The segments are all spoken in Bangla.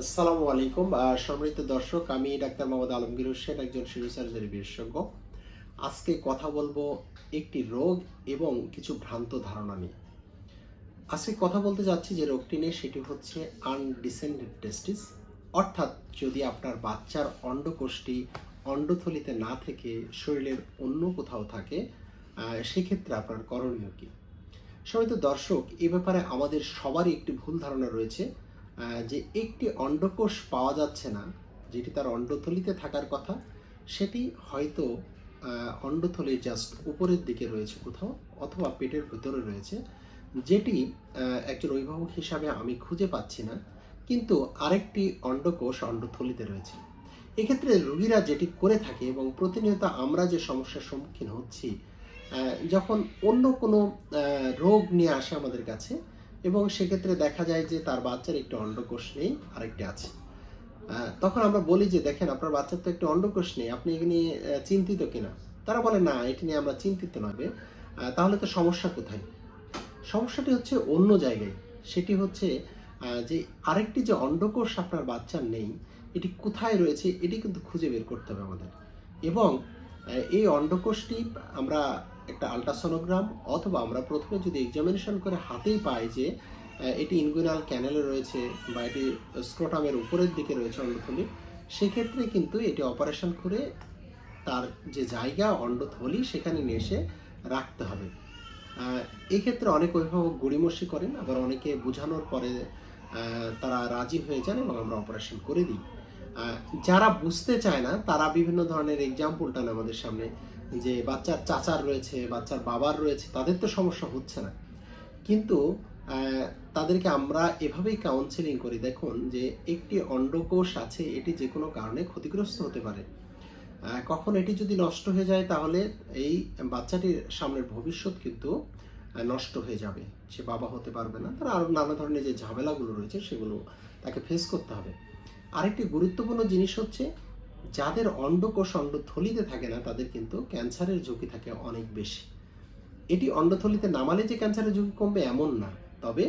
আসসালামু আলাইকুম সম্মানিত দর্শক, আমি ডাক্তার মোহাম্মদ আলমগীর হোসেন, একজন শিশু বিশেষজ্ঞ। আজকে কথা বলব একটি রোগ এবং কিছু ভ্রান্ত ধারণা নিয়ে। আজকে কথা বলতে যাচ্ছি যে রোগটি নিয়ে, সেটি হচ্ছে আনডিসেন্ডেড টেস্টিস অর্থাৎ যদি আপনার বাচ্চার অন্ডকোষটি অন্ডথলিতে না থেকে শরীরের অন্য কোথাও থাকে সেক্ষেত্রে আপনার করণীয় কি? সম্মানিত দর্শক, এ ব্যাপারে আমাদের সবারই একটি ভুল ধারণা রয়েছে। যে একটি অন্ডকোষ পাওয়া যাচ্ছে না, যেটি তার অন্ডথলিতে থাকার কথা, সেটি হয়তো অন্ডথলির জাস্ট উপরের দিকে রয়েছে কোথাও অথবা পেটের ভেতরে রয়েছে, যেটি একজন অভিভাবক হিসাবে আমি খুঁজে পাচ্ছি না, কিন্তু আরেকটি অন্ডকোষ অন্ডথলিতে রয়েছে। এক্ষেত্রে রোগীরা যেটি করে থাকে এবং প্রতিনিয়ত আমরা যে সমস্যার সম্মুখীন হচ্ছি যখন অন্য কোনো রোগ নিয়ে আসে আমাদের কাছে এবং সেক্ষেত্রে দেখা যায় যে তার বাচ্চার একটি অন্ডকোষ নেই, আরেকটি আছে। তখন আমরা বলি যে, দেখেন, আপনার বাচ্চার তো একটি অন্ডকোষ নেই, আপনি এগুলি নিয়ে চিন্তিত কিনা? তারা বলে, না, এটি নিয়ে আমরা চিন্তিত নবে তাহলে তো সমস্যা কোথায়? সমস্যাটি হচ্ছে অন্য জায়গায়। সেটি হচ্ছে যে আরেকটি যে অন্ডকোষ আপনার বাচ্চার নেই, এটি কোথায় রয়েছে, এটি কিন্তু খুঁজে বের করতে হবে আমাদের। এবং এই অন্ডকোষটি আমরা একটা আলট্রাসোনোগ্রাম অথবা আমরা প্রথমে যদি এক্সামিনেশন করে হাতেই পাই যে এটি ইনগুইনাল ক্যানেলে রয়েছে বা এটি স্ক্রোটামের উপরের দিকে রয়েছে অন্ডথলি, সেক্ষেত্রে কিন্তু এটি অপারেশন করে তার যে জায়গা অন্ডথলি সেখানে নিয়ে এসে রাখতে হবে। এক্ষেত্রে অনেক অভিভাবক গড়িমসি করেন, আবার অনেকে বোঝানোর পরে তারা রাজি হয়ে যান এবং আমরা অপারেশন করে দিই। যারা বুঝতে চায় না, তারা বিভিন্ন ধরনের এক্সাম্পল টান আমাদের সামনে, যে বাচ্চার চাচার রয়েছে, বাচ্চার বাবার রয়েছে, তাদের তো সমস্যা হচ্ছে না। কিন্তু তাদেরকে আমরা এভাবেই কাউন্সেলিং করি। দেখুন, যে একটি অন্ডকোষ আছে, এটি যে কোনো কারণে ক্ষতিগ্রস্ত হতে পারে। কখন এটি যদি নষ্ট হয়ে যায়, তাহলে এই বাচ্চাটির সামনের ভবিষ্যৎ কিন্তু নষ্ট হয়ে যাবে। সে বাবা হতে পারবে না। তার আরও নানা ধরনের যে ঝামেলাগুলো রয়েছে, সেগুলো তাকে ফেস করতে হবে। আরেকটি গুরুত্বপূর্ণ জিনিস হচ্ছে, যাদের অন্ডকোষ অন্ডথলিতে থাকে না, তাদের কিন্তু ক্যান্সারের ঝুঁকি থাকে অনেক বেশি। এটি অন্ডথলিতে নামালে যে ক্যান্সারের ঝুঁকি কমবে এমন না, তবে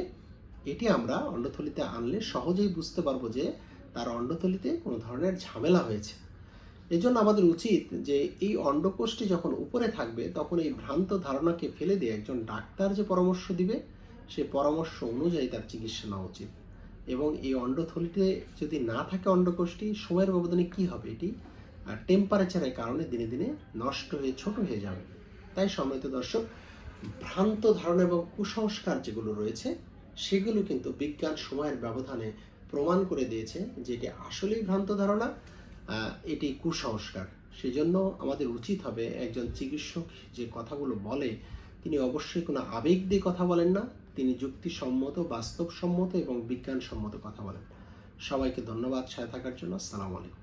এটি আমরা অন্ডথলিতে আনলে সহজেই বুঝতে পারব যে তার অন্ডথলিতে কোনো ধরনের ঝামেলা হয়েছে। এজন্য আমাদের উচিত যে এই অন্ডকোষটি যখন উপরে থাকবে, তখন এই ভ্রান্ত ধারণাকে ফেলে দিয়ে একজন ডাক্তার যে পরামর্শ দিবে, সে পরামর্শ অনুযায়ী তার চিকিৎসা নেওয়া উচিত। এবং এই অন্ডথলিতে যদি না থাকে অন্ডকোষটি সময়ের ব্যবধানে কি হবে এটি? টেম্পারেচারের কারণে দিনে দিনে নষ্ট হয়ে, ছোট হয়ে যাবে। তাই সম্মানিত দর্শক, ভ্রান্ত ধারণা এবং কুসংস্কার যেগুলো রয়েছে, সেগুলো কিন্তু বিজ্ঞান সময়ের ব্যবধানে প্রমাণ করে দিয়েছে যে এটি আসলেই ভ্রান্ত ধারণা এটি কুসংস্কার। সেজন্য আমাদের উচিত হবে একজন চিকিৎসক যে কথাগুলো বলে, তিনি অবশ্যই কোনো আবেগ দিয়ে কথা বলেন না তিনি যুক্তিসম্মত বাস্তবসম্মত এবং বিজ্ঞানসম্মত কথা বলেন। সবাইকে ধন্যবাদ সাথে থাকার জন্য। আসসালামু আলাইকুম।